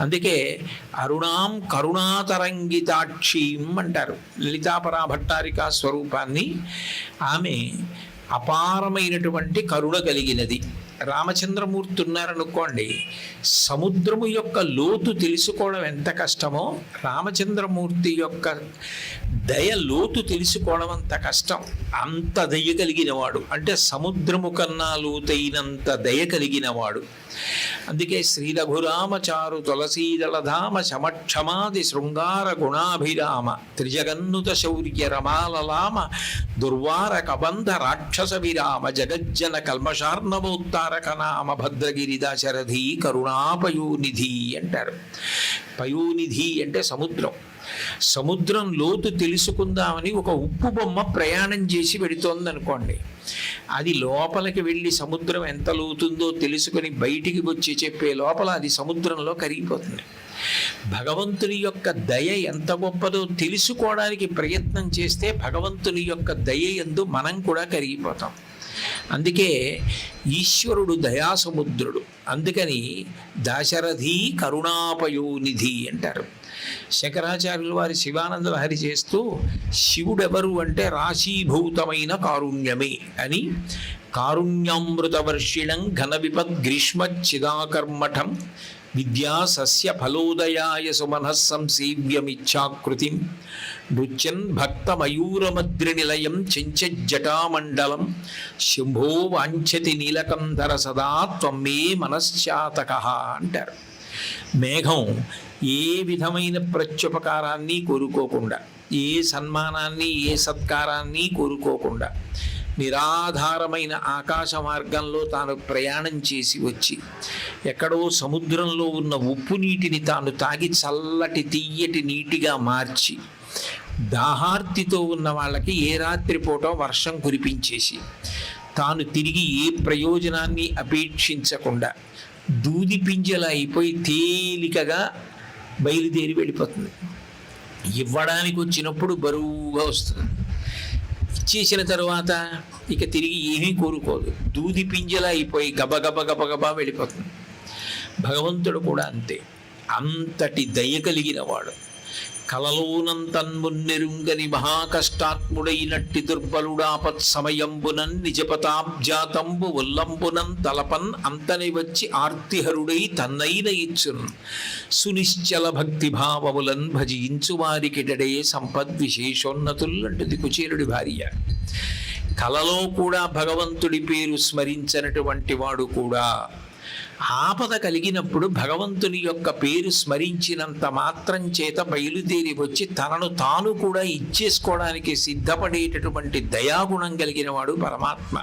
అందుకే అరుణాం కరుణాతరంగితాక్షీం అంటారు. లలితాపరా భట్టారికా స్వరూపాన్ని ఆమె అపారమైనటువంటి కరుణ కలిగినది. రామచంద్రమూర్తి ఉన్నారనుకోండి సముద్రము యొక్క లోతు తెలుసుకోవడం ఎంత కష్టమో రామచంద్రమూర్తి యొక్క దయ లోతు తెలుసుకోవడం అంత కష్టం. అంత దయ కలిగినవాడు. అంటే సముద్రము కన్నా లోతైనంత దయ కలిగినవాడు. అందుకే శ్రీ రఘురామచారు తులసీదళధామ సమక్షమాది శృంగార గుణాభిరామ త్రిజగన్నుత శౌర్య రమాలలామ దుర్వార కబంధ రాక్షస విరామ జగజ్జన కల్మషార్ణవోత్త నామ భద్రగిరి దశరథి కరుణాపయోనిధి అంటారు. పయోనిధి అంటే సముద్రం. సముద్రం లోతు తెలుసుకుందామని ఒక ఉప్పు బొమ్మ ప్రయాణం చేసి వెడుతోంది అనుకోండి అది లోపలికి వెళ్ళి సముద్రం ఎంత లోతుందో తెలుసుకొని బయటికి వచ్చి చెప్పే లోపల అది సముద్రంలో కరిగిపోతుంది. భగవంతుని యొక్క దయ ఎంత గొప్పదో తెలుసుకోవడానికి ప్రయత్నం చేస్తే భగవంతుని యొక్క దయ ఎందు మనం కూడా కరిగిపోతాం. అందుకే ఈశ్వరుడు దయాసముద్రుడు. అందుకని దాశరథి కరుణాపయోనిధి అంటారు. శంకరాచార్యుల వారి శివానంద లహరి చేస్తూ శివుడెవరు అంటే రాశీభూతమైన కారుణ్యమే అని కారుణ్యామృతవర్షిణం ఘన విపద్ గ్రీష్మ చిదాకర్మఠం విద్యా సస్య ఫలోదయాయ సుమనః సంసేవ్యమిచ్ఛాకృతిం నృత్యన్ భక్తమయూరమద్రినిలయం మయూరమద్రి నిలయం చెంచజ్జటామండలం శంభో వాంఛతి నీలకంధర సదా త్వం మే మనశ్చాతక అంటారు మేఘం ఏ విధమైన ప్రత్యుపకారాన్ని కోరుకోకుండా ఏ సన్మానాన్ని ఏ సత్కారాన్ని కోరుకోకుండా నిరాధారమైన ఆకాశ మార్గంలో తాను ప్రయాణం చేసి వచ్చి ఎక్కడో సముద్రంలో ఉన్న ఉప్పు నీటిని తాను తాగి చల్లటి తీయటి నీటిగా మార్చి దాహార్తితో ఉన్న వాళ్ళకి ఏ రాత్రిపూట వర్షం కురిపించేసి తాను తిరిగి ఏ ప్రయోజనాన్ని అపేక్షించకుండా దూది పింజల అయిపోయి తేలికగా బయలుదేరి వెళ్ళిపోతుంది. ఇవ్వడానికి వచ్చినప్పుడు బరువుగా వస్తుంది. చేసిన తర్వాత ఇక తిరిగి ఏమీ కోరుకోదు. దూది పింజల అయిపోయి గబగబ గబగబా వెళ్ళిపోతుంది. భగవంతుడు కూడా అంతే. అంతటి దయ కలిగిన వాడు. కలలోనంతన్మున్నెరుంగని మహాకష్టాత్ముడైనట్టి దుర్బలుడాపత్ సమయంబునన్ నిజపతాబ్జాతంబు ఉల్లంబునం తలపన్ అంతని వచ్చి ఆర్తిహరుడై తన్నైన ఇచ్చున్. సునిశ్చల భక్తి భావములన్ భజించు వారికిటడే సంపద్ విశేషోన్నతుల్ కుచేరుడి భార్య. కలలో కూడా భగవంతుడి పేరు స్మరించినటువంటి వాడు కూడా ఆపద కలిగినప్పుడు భగవంతుని యొక్క పేరు స్మరించినంత మాత్రం చేత బయలుదేరి వచ్చి తనను తాను కూడా ఇచ్చేసుకోవడానికి సిద్ధపడేటటువంటి దయాగుణం కలిగిన వాడు పరమాత్మ.